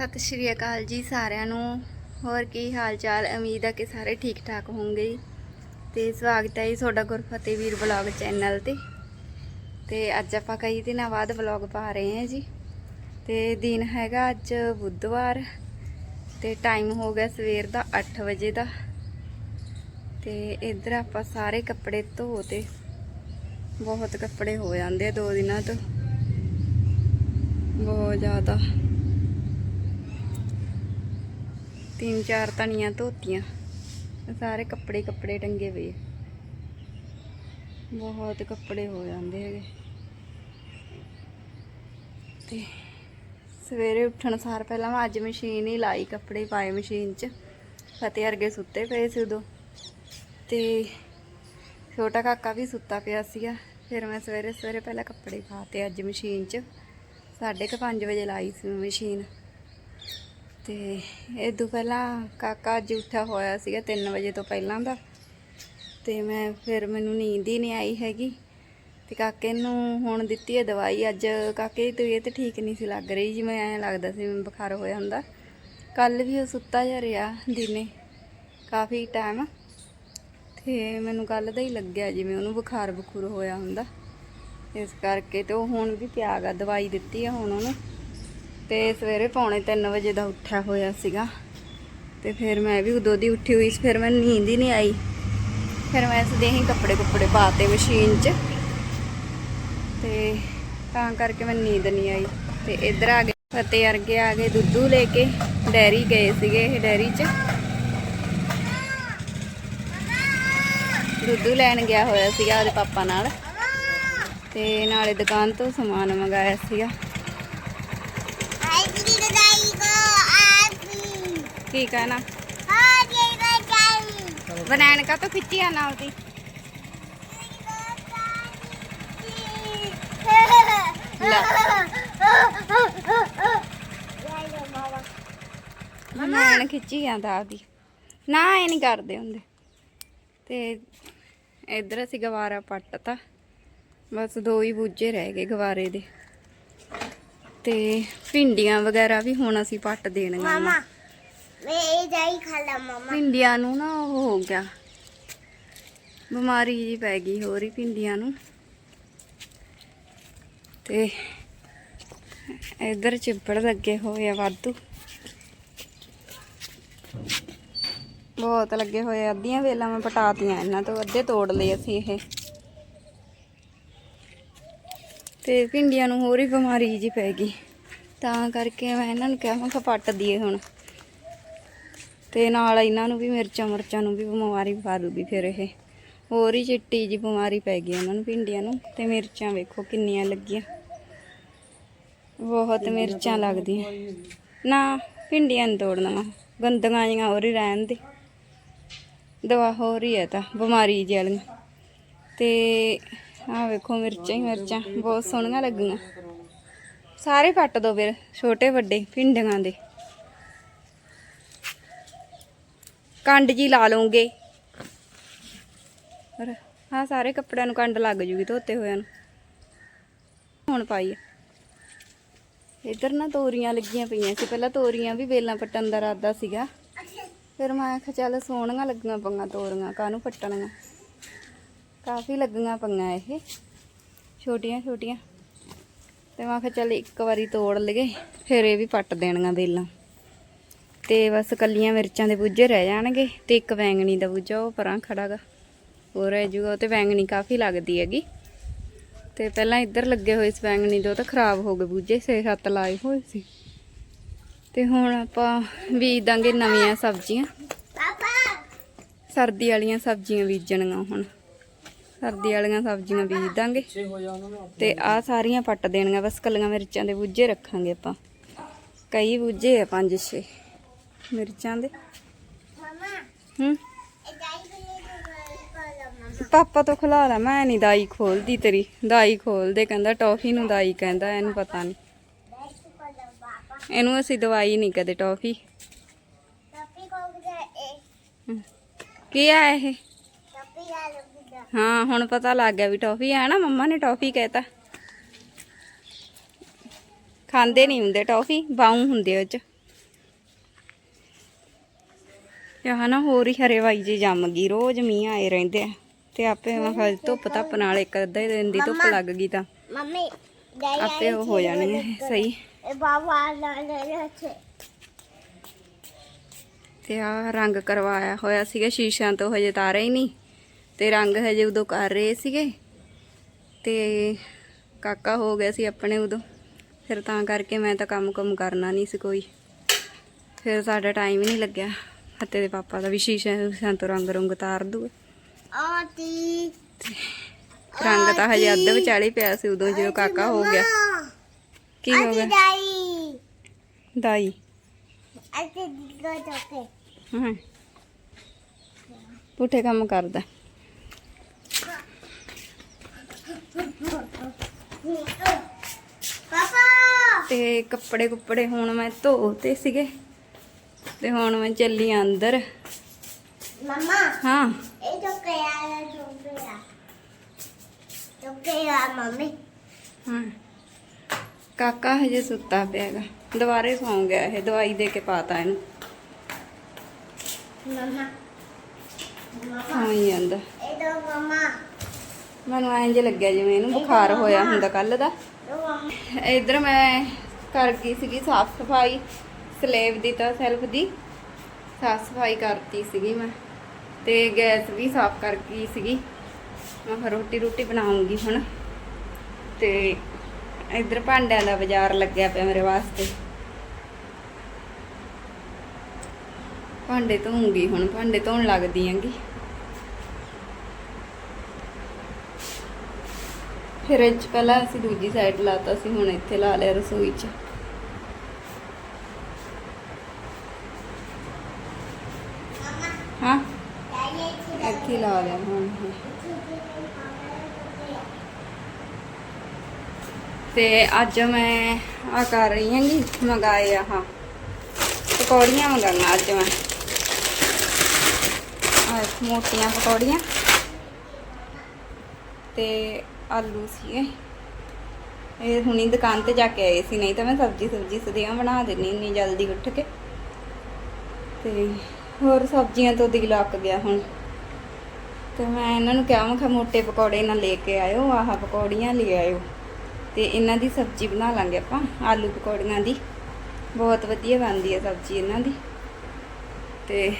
ਸਤਿ ਸ਼੍ਰੀ ਅਕਾਲ ਜੀ ਸਾਰਿਆਂ ਨੂੰ। ਹੋਰ ਕੀ ਹਾਲ ਚਾਲ? ਉਮੀਦ ਹੈ ਕਿ ਸਾਰੇ ਠੀਕ ਠਾਕ ਹੋਣਗੇ। ਜੀ। ਤੇ ਸਵਾਗਤ ਹੈ ਜੀ ਤੁਹਾਡਾ ਗੁਰਫਤਿਹ ਵੀਰ ਵਲੌਗ ਚੈਨਲ ਤੇ। ਤੇ ਅੱਜ ਆਪਾਂ ਕਈ ਦਿਨਾਂ ਬਾਅਦ ਵਲੌਗ ਪਾ ਰਹੇ ਹਾਂ ਜੀ। ਤੇ ਦਿਨ ਹੈਗਾ ਅੱਜ ਬੁੱਧਵਾਰ ਤੇ ਟਾਈਮ ਹੋ ਗਿਆ ਸਵੇਰ ਦਾ 8 ਵਜੇ ਦਾ। ਤੇ ਇੱਧਰ ਆਪਾਂ ਸਾਰੇ ਕੱਪੜੇ ਧੋ ਤੇ ਬਹੁਤ ਕੱਪੜੇ ਹੋ ਜਾਂਦੇ ਆ ਦੋ ਦਿਨਾਂ ਤੋਂ। ਬਹੁਤ ਜ਼ਿਆਦਾ ਤਿੰਨ ਚਾਰ ਤਣੀਆਂ ਧੋਤੀਆਂ ਸਾਰੇ ਕੱਪੜੇ ਕੱਪੜੇ ਟੰਗੇ ਪਏ ਬਹੁਤ ਕੱਪੜੇ ਹੋ ਜਾਂਦੇ ਹੈਗੇ। ਤੇ ਸਵੇਰੇ ਉੱਠਣ ਸਾਰ ਪਹਿਲਾਂ ਮੈਂ ਅੱਜ ਮਸ਼ੀਨ ਹੀ ਲਾਈ ਕੱਪੜੇ ਪਾਏ ਮਸ਼ੀਨ 'ਚ। ਫਤਿਹ ਵਰਗੇ ਸੁੱਤੇ ਪਏ ਸੀ ਉਦੋਂ। ਤੇ ਛੋਟਾ ਕਾਕਾ ਵੀ ਸੁੱਤਾ ਪਿਆ ਸੀਗਾ। ਫਿਰ ਮੈਂ ਸਵੇਰੇ ਸਵੇਰੇ ਪਹਿਲਾਂ ਕੱਪੜੇ ਪਾਤੇ ਅੱਜ ਮਸ਼ੀਨ 'ਚ। ਸਾਢੇ ਕੁ ਪੰਜ ਵਜੇ ਲਾਈ ਸੀ ਮਸ਼ੀਨ। ਤੇ ਇਹ ਤੋਂ ਪਹਿਲਾਂ ਕਾਕਾ ਅੱਜ ਉੱਠਿਆ ਹੋਇਆ ਸੀਗਾ 3 ਵਜੇ ਤੋਂ ਪਹਿਲਾਂ ਦਾ। ਤੇ ਮੈਂ ਫਿਰ ਮੈਨੂੰ ਨੀਂਦ ਹੀ ਨਹੀਂ ਆਈ ਹੈਗੀ। ਤੇ ਕਾਕੇ ਨੂੰ ਹੁਣ ਦਿੱਤੀ ਹੈ ਦਵਾਈ। ਅੱਜ ਕਾਕੇ ਦੀ ਤਬੀਅਤ ਠੀਕ ਨਹੀਂ ਸੀ ਲੱਗ ਰਹੀ ਜਿਵੇਂ ਐਂ ਲੱਗਦਾ ਸੀ ਜਿਵੇਂ ਬੁਖਾਰ ਹੋਇਆ ਹੁੰਦਾ। ਕੱਲ ਵੀ ਉਹ ਸੁੱਤਾ ਜਿਹਾ ਰਿਹਾ ਦਿਨੇ। ਕਾਫੀ ਟਾਈਮ ਤੇ ਮੈਨੂੰ ਕੱਲ ਦਾ ਹੀ ਲੱਗਿਆ ਜਿਵੇਂ ਉਹਨੂੰ ਬੁਖਾਰ ਬਖੂਰ ਹੋਇਆ ਹੁੰਦਾ। ਇਸ ਕਰਕੇ ਤੇ ਉਹ ਹੁਣ ਵੀ ਪਿਆਗਾ ਦਵਾਈ ਦਿੱਤੀ ਆ ਹੁਣ ਉਹਨੂੰ। ਤੇ ਸਵੇਰੇ ਪੌਣੇ 3 ਵਜੇ ਦਾ ਉੱਠਿਆ ਹੋਇਆ ਸੀਗਾ। ਤੇ ਫਿਰ ਮੈਂ ਵੀ ਉਦੋਂ ਦੀ ਉੱਠੀ ਹੋਈ ਸੀ, ਫਿਰ ਮੈਂ ਨੀਂਦ ਹੀ ਨਹੀਂ ਆਈ। ਫਿਰ ਮੈਂ ਸਦੇ ਹੀ ਕੱਪੜੇ ਕੁੱਪੜੇ ਪਾਤੇ ਮਸ਼ੀਨ 'ਚ। ਤੇ ਤਾਂ ਕਰਕੇ ਮੈਂ ਨੀਂਦ ਨਹੀਂ ਆਈ। ਤੇ ਇੱਧਰ ਆ ਗਏ, ਫਤਿਹ ਅਰਗੇ ਆ ਗਏ ਦੁੱਧੂ ਲੈ ਕੇ, ਡੈਰੀ ਗਏ ਸੀਗੇ ਇਹ ਡੈਰੀ 'ਚ। ਦੁੱਧੂ ਲੈਣ ਗਿਆ ਹੋਇਆ ਸੀਗਾ ਉਹਦੇ ਪਾਪਾ ਨਾਲ। ਤੇ ਨਾਲੇ ਦੁਕਾਨ ਤੋਂ ਸਮਾਨ ਮੰਗਾਇਆ ਸੀਗਾ ਆਈਸਕ੍ਰੀਮ ਲਗਾਈ ਕੋ ਆਪੀ ਕੀ ਕਹਿਣਾ ਹਾਂ ਜੇ ਲਗਾਈ ਬਨਾਨ ਕਾ ਤੋਂ ਖਿੱਚੀ ਆ ਨਾਲ ਦੀ? ਲੈ। ਬਨਾਨ ਖਿੱਚੀ ਜਾਂਦਾ ਆਪਦੀ ਨਾ ਇਹ ਨਹੀਂ ਕਰਦੇ ਹੁੰਦੇ। ਤੇ ਇੱਧਰ ਅਸੀਂ ਗਵਾਰਾ ਪੱਟਤਾ। ਬਸ ਦੋ ਹੀ ਬੂਝੇ ਰਹਿ ਗਏ ਗਵਾਰੇ ਦੇ। ਤੇ ਭਿੰਡੀਆਂ ਵਗੈਰਾ ਵੀ ਹੁਣ ਅਸੀਂ ਪੱਟ ਦੇਣੀਆਂ ਵਾਂ। ਮਾਮਾ ਮੈਂ ਇਹ ਜਾਈ ਖਾ ਲਾ ਮਾਮਾ। ਭਿੰਡੀਆਂ ਨੂੰ ਨਾ ਉਹ ਹੋ ਗਿਆ। ਬਿਮਾਰੀ ਜੀ ਪੈ ਗਈ ਹੋਰ ਹੀ ਪਿੰਡੀਆਂ ਨੂੰ। ਤੇ ਇਧਰ ਚਿੱਬੜ ਲੱਗੇ ਹੋਏ ਆ ਵਾਧੂ। ਬਹੁਤ ਲੱਗੇ ਹੋਏ ਆ। ਅੱਧੀਆਂ ਵੇਲਾਂ ਮੈਂ ਪਟਾਤੀਆਂ ਇਹਨਾਂ ਤੋਂ, ਅੱਧੇ ਤੋੜ ਲਏ ਅਸੀਂ ਇਹ। ਤੇ ਭਿੰਡੀਆਂ ਨੂੰ ਹੋਰ ਹੀ ਬਿਮਾਰੀ ਜੀ ਪੈ ਗਈ। ਤਾਂ ਕਰਕੇ ਮੈਂ ਇਹਨਾਂ ਨੂੰ ਕਿਹਾ ਮੈਂ ਕਿਹਾ ਪੱਟ ਦਈਏ ਹੁਣ। ਤੇ ਨਾਲ ਇਹਨਾਂ ਨੂੰ ਵੀ ਮਿਰਚਾਂ ਮਰਚਾਂ ਨੂੰ ਵੀ ਬਿਮਾਰੀ ਪਾ ਦੂਗੀ ਫਿਰ ਇਹ। ਹੋਰ ਹੀ ਚਿੱਟੀ ਜੀ ਬਿਮਾਰੀ ਪੈ ਗਈ ਉਹਨਾਂ ਨੂੰ, ਭਿੰਡੀਆਂ ਨੂੰ। ਤੇ ਮਿਰਚਾਂ ਵੇਖੋ ਕਿੰਨੀਆਂ ਲੱਗੀਆਂ। ਬਹੁਤ ਮਿਰਚਾਂ ਲੱਗਦੀਆਂ। ਨਾ, ਭਿੰਡੀਆਂ ਨੂੰ ਤੋੜਨਾ ਗੰਦੀਆਂ ਜੀਆਂ ਹੋਰ ਹੀ ਰਹਿਣ ਦੇ। ਦਵਾ ਹੋ ਰਹੀ ਹੈ ਤਾਂ, ਬਿਮਾਰੀ ਜਿਹੀ ਵਾਲੀਆਂ। ਤੇ ਆਹ ਵੇਖੋ ਮਿਰਚਾਂ ਹੀ ਮਿਰਚਾਂ, ਬਹੁਤ ਸੋਹਣੀਆਂ ਲੱਗੀਆਂ। ਸਾਰੇ ਪੱਟ ਦੋ ਫਿਰ, ਛੋਟੇ ਵੱਡੇ, ਭਿੰਡੀਆਂ ਦੇ। ਕੰਡ ਜੀ ਲਾ ਲਵਾਂਗੇ ਪਰ ਹਾਂ ਸਾਰੇ ਕੱਪੜਿਆਂ ਨੂੰ ਕੰਡ ਲੱਗ ਜੂਗੀ ਧੋਤੇ ਹੋਇਆਂ ਨੂੰ। ਹੁਣ ਪਾਈ ਇੱਧਰ ਨਾ ਤੋਰੀਆਂ ਲੱਗੀਆਂ ਪਈਆਂ ਸੀ। ਪਹਿਲਾਂ ਤੋਰੀਆਂ ਵੀ ਵੇਲਾਂ ਪੱਟਣ ਦਾ ਇਰਾਦਾ ਸੀਗਾ। ਫਿਰ ਮੈਂ ਆਖਿਆ, ਚੱਲ ਸੋਹਣੀਆਂ ਲੱਗੀਆਂ ਪਈਆਂ ਤੋਰੀਆਂ, ਕਾਹਨੂੰ ਪੱਟਣੀਆਂ? ਕਾਫੀ ਲੱਗੀਆਂ ਪਈਆਂ ਇਹ। ਛੋਟੀਆਂ ਛੋਟੀਆਂ। ਤੇ ਮੈਂ ਆਖਿਆ, ਚੱਲ ਇੱਕ ਵਾਰੀ ਤੋੜ ਲਈਏ, ਫਿਰ ਇਹ ਵੀ ਪੱਟ ਦੇਣੀਆਂ ਵੇਲਾਂ। ਤੇ ਬਸ ਕੱਲੀਆਂ ਮਿਰਚਾਂ ਦੇ ਬੂਝੇ ਰਹਿ ਜਾਣਗੇ ਤੇ ਇੱਕ ਵੈਂਗਣੀ ਦਾ ਬੂਝਾ ਉਹ ਪਰਾਂ ਖੜਾਗਾ ਉਹ ਰਹਿ ਜੂਗਾ, ਉਹ ਤੇ ਵੈਂਗਣੀ ਕਾਫੀ ਲੱਗਦੀ ਹੈਗੀ। ਤੇ ਪਹਿਲਾਂ ਇੱਧਰ ਲੱਗੇ ਹੋਏ ਸੀ ਵੈਂਗਣੀ ਦੇ, ਉਹ ਤਾਂ ਖਰਾਬ ਹੋ ਗਏ ਬੂਝੇ ਸੇ ਸੱਤ ਲਾਏ ਹੋਏ ਸੀ। ਤੇ ਹੁਣ ਆਪਾਂ ਬੀਜ ਦਾਂਗੇ ਨਵੀਆਂ ਸਬਜ਼ੀਆਂ। ਸਰਦੀ ਵਾਲੀਆਂ ਸਬਜ਼ੀਆਂ ਬੀਜਣੀਆਂ ਹੁਣ। ਸਰਦੀ ਵਾਲੀਆਂ ਸਬਜ਼ੀਆਂ ਬੀਜ ਦਾਂਗੇ ਤੇ ਆ ਸਾਰੀਆਂ ਪੱਟ ਦੇਣੀਆਂ, ਬਸ ਕੱਲੀਆਂ ਮਿਰਚਾਂ ਦੇ ਬੂਝੇ ਰੱਖਾਂਗੇ ਆਪਾਂ। ਕਈ ਬੂਝੇ ਆ ਪੰਜ, ਛੇ। ਮਿਰਚਾਂ ਦੇ। ਹੂੰ। ਪਾਪਾ ਤੋਂ ਖਲਾ ਲਾ ਮੈਂ ਨਹੀਂ ਦਾਈ ਖੋਲਦੀ ਤੇਰੀ। ਦਾਈ ਖੋਲਦੇ ਕਹਿੰਦਾ ਟੌਫੀ ਨੂੰ ਦਾਈ ਕਹਿੰਦਾ ਇਹਨੂੰ ਪਤਾ ਨਹੀਂ ਇਹਨੂੰ ਅਸੀਂ ਦਵਾਈ ਨਹੀਂ ਕਦੇ ਟੌਫੀ। ਕੀ ਆ ਇਹ? ਹਾਂ ਹੁਣ ਪਤਾ ਲੱਗ ਗਿਆ ਵੀ ਟੌਫੀ ਆ ਨਾ ਮੰਮਾ ਨੇ ਟੌਫੀ ਕਹਿਤਾ। ਖਾਂਦੇ ਨਹੀਂ ਹੁੰਦੇ ਟੌਫੀ ਬਾਉ ਹੁੰਦੇ ਉਹ ਚ। ਤੇ ਆਹ ਨਾ ਹੋਰ ਹੀ ਹਰੇਵਾਈ ਜੀ ਜੰਮ ਗਈ ਰੋਜ਼ ਮੀਂਹ ਆਏ ਰਹਿੰਦੇ ਆ। ਤੇ ਆਪੇ ਮੈਂ ਕਿਹਾ ਧੁੱਪ ਧੱਪ ਨਾਲ ਇੱਕ ਅੱਧੇ ਦਿਨ ਦੀ ਧੁੱਪ ਲੱਗ ਗਈ ਤਾਂ। ਮੰਮੀ ਆਪੇ ਉਹ ਹੋ ਜਾਣੀ ਸਹੀ ਤੇ ਆ ਰੰਗ ਕਰਵਾਇਆ ਹੋਇਆ ਸੀਗਾ ਸ਼ੀਸ਼ਿਆਂ ਤੋਂ ਹਜੇ ਤਾਰੇ ਹੀ ਨਹੀਂ। ਤੇ ਰੰਗ ਹਜੇ ਉਦੋਂ ਕਰ ਰਹੇ ਸੀਗੇ। ਤੇ ਕਾਕਾ ਹੋ ਗਿਆ ਸੀ ਆਪਣੇ ਉਦੋਂ। ਫਿਰ ਤਾਂ ਕਰਕੇ ਮੈਂ ਤਾਂ ਕੰਮ ਕੰਮ ਕਰਨਾ ਨਹੀਂ ਸੀ ਕੋਈ। ਫਿਰ ਸਾਡਾ ਟਾਈਮ ਹੀ ਨਹੀਂ ਲੱਗਿਆ। ਹੱਤੇ ਦੇ ਪਾਪਾ ਦਾ ਵੀ ਸ਼ੀਸ਼ਿਆਂ ਸ਼ੀਸ਼ਿਆਂ ਤੋਂ ਰੰਗ ਰੰਗ ਤਾਰ ਦੂਗਾ ਆਤੀ ਰੰਗ ਤਾਂ ਹਜੇ ਅੱਧ ਵਿਚਾਲੇ ਪਿਆ ਸੀ ਉਦੋਂ ਜਦੋਂ ਕਾਕਾ ਹੋ ਗਿਆ। ਕੀ ਹੋ ਗਿਆ? ਦਾਈ ਦਾਈ। ਅਸੀਂ ਦਿੱਗੋ ਤੋਕੇ ਹਾਂ। ਪੁੱਠੇ ਕੰਮ ਕਰਦਾ। ਪਾਪਾ। ਤੇ ਕੱਪੜੇ ਕੁੱਪੜੇ ਹੁਣ ਮੈਂ ਧੋਤੇ ਸੀਗੇ। ਤੇ ਹੁਣ ਮੈਂ ਚੱਲੀ ਆਂ ਅੰਦਰ। ਮਮਾ ਹਾਂ। ਇਹ ਤੋਕੇ ਆ ਤੋਕੇ ਆ ਤੋਕੇ ਆ ਮੰਮੀ। ਹਾਂ। ਕਾਕਾ ਹਜੇ ਸੁੱਤਾ ਪਿਆਗਾ ਦੁਬਾਰੇ ਸੌਂ ਗਿਆ ਇਹ ਦਵਾਈ ਦੇ ਕੇ ਪਾਤਾ ਇਹਨੂੰ। ਮਮਾ। ਸੌਂ ਹੀ ਜਾਂਦਾ ਇਹ ਮਮਾ। ਮੈਨੂੰ ਇੰਜ ਲੱਗਿਆ ਜਿਵੇਂ ਇਹਨੂੰ ਬੁਖਾਰ ਹੋਇਆ ਹੁੰਦਾ ਕੱਲ ਦਾ। ਇਧਰ ਮੈਂ ਕਰ ਗਈ ਸੀਗੀ ਸਾਫ਼ ਸਫ਼ਾਈ। ਸਲੇਬ ਦੀ ਤਾਂ ਸੈਲਫ ਦੀ ਸਾਫ਼ ਸਫ਼ਾਈ ਕਰਤੀ ਸੀਗੀ ਮੈਂ ਤੇ ਗੈਸ ਵੀ ਸਾਫ਼ ਕਰ ਗਈ ਸੀਗੀ। ਮੈਂ ਰੋਟੀ ਰੋਟੀ ਬਣਾਉਂਗੀ ਹੁਣ ਤੇ ਇੱਧਰ ਭਾਂਡਿਆਂ ਦਾ ਬਾਜ਼ਾਰ ਲੱਗਿਆ ਪਿਆ ਮੇਰੇ ਵਾਸਤੇ। ਭਾਂਡੇ ਧੋਉਂਗੀ ਹੁਣ, ਭਾਂਡੇ ਧੋਣ ਲੱਗਦੀ ਆਂਗੀ ਫਿਰ ਇਹ 'ਚ ਪਹਿਲਾਂ ਅਸੀਂ ਦੂਜੀ ਸਾਈਡ ਲਾਤਾ ਸੀ, ਹੁਣ ਇੱਥੇ ਲਾ ਲਿਆ ਰਸੋਈ 'ਚ ਹਾਂ ਡੈਡੀ ਇੱਥੇ ਇੱਥੇ ਹੀ ਲਾ ਲਿਆ ਹੁਣ ਤੇ ਅੱਜ ਮੈਂ ਆ ਕਰ ਰਹੀ ਹਾਂਗੀ, ਮੰਗਾਏ ਆਹ। ਪਕੌੜੀਆਂ ਮੰਗਾਈਆਂ ਅੱਜ ਮੈਂ। ਆਹ ਮੋਟੀਆਂ ਪਕੌੜੀਆਂ ਤੇ ਆਲੂ ਸੀਗੇ। ਇਹ ਹੁਣੀ ਦੁਕਾਨ ਤੇ ਜਾ ਕੇ ਆਏ ਸੀ, ਨਹੀਂ ਤਾਂ ਮੈਂ ਸਬਜੀ ਸਬਜੀ ਸਦੀਆਂ ਬਣਾ ਦੇਣੀ ਇੰਨੀ ਜਲਦੀ ਉੱਠ ਕੇ। ਤੇ ਹੋਰ ਸਬਜ਼ੀਆਂ ਤੋਂ ਦਿਲ ਲੱਗ ਗਿਆ ਹੁਣ। ਤੇ ਮੈਂ ਇਹਨਾਂ ਨੂੰ ਕਿਹਾ, ਮੈਂ ਕਿਹਾ ਮੋਟੇ ਪਕੌੜੇ ਨਾ ਲੈ ਕੇ ਆਇਓ, ਆਹ ਪਕੌੜੀਆਂ ਲੈ ਆਇਓ। ਤੇ ਇਹਨਾਂ ਦੀ ਸਬਜ਼ੀ ਬਣਾ ਲਾਂਗੇ ਆਪਾਂ, ਆਲੂ ਪਕੌੜੀਆਂ ਦੀ। ਬਹੁਤ ਵਧੀਆ ਬਣਦੀ ਹੈ ਸਬਜ਼ੀ ਇਹਨਾਂ ਦੀ। ਤੇ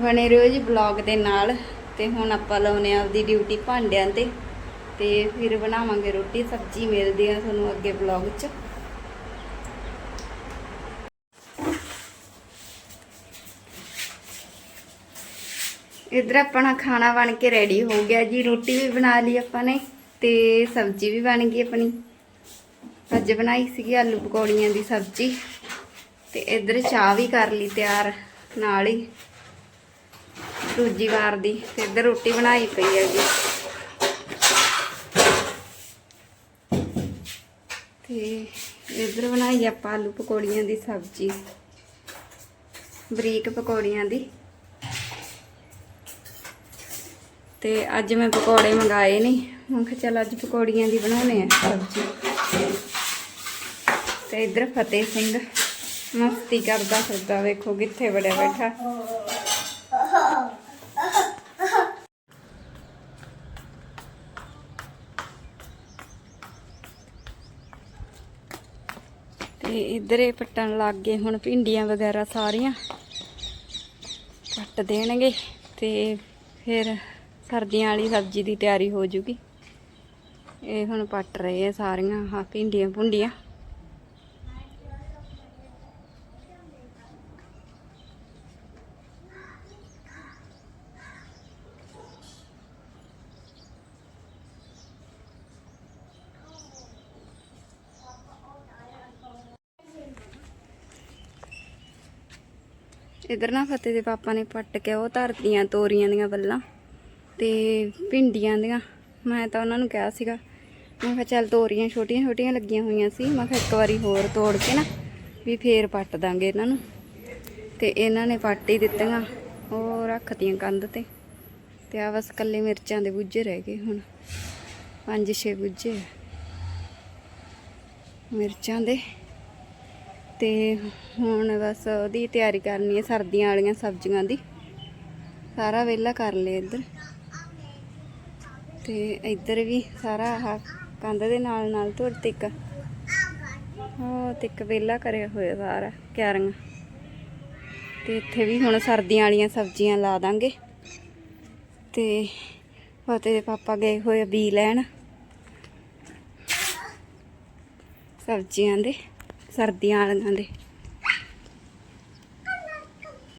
ਬਣੇ ਰਹੋ ਜੀ ਬਲੌਗ ਦੇ ਨਾਲ। ਤੇ ਹੁਣ ਆਪਾਂ ਲਾਉਨੇ ਆ ਆਪਦੀ ਡਿਊਟੀ ਭਾਂਡਿਆਂ ਤੇ। ਤੇ ਫਿਰ ਬਣਾਵਾਂਗੇ ਰੋਟੀ, ਸਬਜ਼ੀ ਮਿਲਦੀ ਆ ਤੁਹਾਨੂੰ ਅੱਗੇ ਬਲੌਗ 'ਚ। ਇਧਰ ਆਪਣਾ ਖਾਣਾ ਬਣ ਕੇ ਰੈਡੀ ਹੋ ਗਿਆ ਜੀ। ਰੋਟੀ ਵੀ ਬਣਾ ਲਈ ਆਪਾਂ ਨੇ ਤੇ ਸਬਜ਼ੀ ਵੀ ਬਣ ਗਈ ਆਪਣੀ। ਅੱਜ ਬਣਾਈ ਸੀਗੀ ਆਲੂ ਪਕੌੜੀਆਂ ਦੀ ਸਬਜ਼ੀ ਤੇ ਇਧਰ ਚਾਹ ਵੀ ਕਰ ਲਈ ਤਿਆਰ ਨਾਲ ਹੀ। ਦੂਜੀ ਵਾਰ ਦੀ ਤੇ ਇਧਰ ਰੋਟੀ ਬਣਾਈ ਪਈ ਹੈ ਜੀ ਤੇ ਇਧਰ ਬਣਾਈ ਆਪਾਂ ਆਲੂ ਪਕੌੜੀਆਂ ਦੀ ਸਬਜ਼ੀ। ਬਰੀਕ ਪਕੌੜੀਆਂ ਦੀ। ਤੇ ਅੱਜ ਮੈਂ ਪਕੌੜੇ ਮੰਗਾਏ ਨਹੀਂ ਮੈਂ ਕਿਹਾ ਚੱਲ ਅੱਜ ਪਕੌੜੀਆਂ ਦੀ ਬਣਾਉਣੇ ਆ। ਸਬਜ਼ੀ। ਤੇ ਇਧਰ ਫਤਿਹ ਸਿੰਘ ਮਸਤੀ ਕਰਦਾ ਫਿਰਦਾ ਵੇਖੋ ਕਿੱਥੇ ਵੜਿਆ ਬੈਠਾ। ਤੇ ਇਧਰ ਇਹ ਪੱਟਣ ਲੱਗ ਗਏ ਹੁਣ ਭਿੰਡੀਆਂ ਵਗੈਰਾ ਸਾਰੀਆਂ। ਕੱਟ ਦੇਣਗੇ ਤੇ ਫਿਰ ਸਰਦੀਆਂ ਵਾਲੀ ਸਬਜ਼ੀ ਦੀ ਤਿਆਰੀ ਹੋ ਜੂਗੀ। ਇਹ ਹੁਣ ਪੱਟ ਰਹੇ ਆ ਸਾਰੀਆਂ, ਆਹ ਭਿੰਡੀਆਂ ਭੁੰਡੀਆਂ। ਇਧਰ ਨਾ ਫਤਿਹ ਦੇ ਪਾਪਾ ਨੇ ਪੱਟ ਕੇ ਉਹ ਧਰਤੀਆਂ ਤੋਰੀਆਂ ਦੀਆਂ ਬੱਲਾਂ ਤੇ ਭਿੰਡੀਆਂ ਦੀਆਂ। ਮੈਂ ਤਾਂ ਉਹਨਾਂ ਨੂੰ ਕਿਹਾ ਸੀਗਾ। ਮੈਂ ਕਿਹਾ ਚੱਲ ਤੋਰੀਆਂ ਛੋਟੀਆਂ ਛੋਟੀਆਂ ਲੱਗੀਆਂ ਹੋਈਆਂ ਸੀ। ਮੈਂ ਕਿਹਾ ਇੱਕ ਵਾਰੀ ਹੋਰ ਤੋੜ ਕੇ ਨਾ ਵੀ ਫੇਰ ਪੱਟ ਦਾਂਗੇ ਇਹਨਾਂ ਨੂੰ। ਤੇ ਇਹਨਾਂ ਨੇ ਪੱਟ ਹੀ ਦਿੱਤੀਆਂ। ਉਹ ਰੱਖਤੀਆਂ ਕੰਧ ਤੇ। ਤੇ ਆ ਬਸ ਕੱਲੇ ਮਿਰਚਾਂ ਦੇ ਬੁੱਝੇ ਰਹਿ ਗਏ ਹੁਣ। ਪੰਜ ਛੇ ਬੁੱਝੇ ਮਿਰਚਾਂ ਦੇ। ਤੇ ਹੁਣ ਬਸ ਉਹਦੀ ਤਿਆਰੀ ਕਰਨੀ ਹੈ ਸਰਦੀਆਂ ਵਾਲੀਆਂ ਸਬਜ਼ੀਆਂ ਦੀ। ਸਾਰਾ ਵਿਹਲਾ ਕਰ ਲਿਆ ਇੱਧਰ। ਤੇ ਇੱਧਰ ਵੀ ਸਾਰਾ ਆਹ ਕੰਧ ਦੇ ਨਾਲ ਨਾਲ ਧੁਰ ਤਿੱਕ ਉਹ ਤਿੱਕ ਵਿਹਲਾ ਕਰਿਆ ਹੋਇਆ ਸਾਰਾ ਕਿਆਰੀਆਂ। ਤੇ ਇੱਥੇ ਵੀ ਹੁਣ ਸਰਦੀਆਂ ਵਾਲੀਆਂ ਸਬਜ਼ੀਆਂ ਲਾ ਦਾਂਗੇ। ਤੇ ਫਤਿਹ ਦੇ ਪਾਪਾ ਗਏ ਹੋਏ ਬੀ ਲੈਣ ਸਬਜ਼ੀਆਂ ਦੇ, ਸਰਦੀਆਂ ਵਾਲੀਆਂ ਦੇ।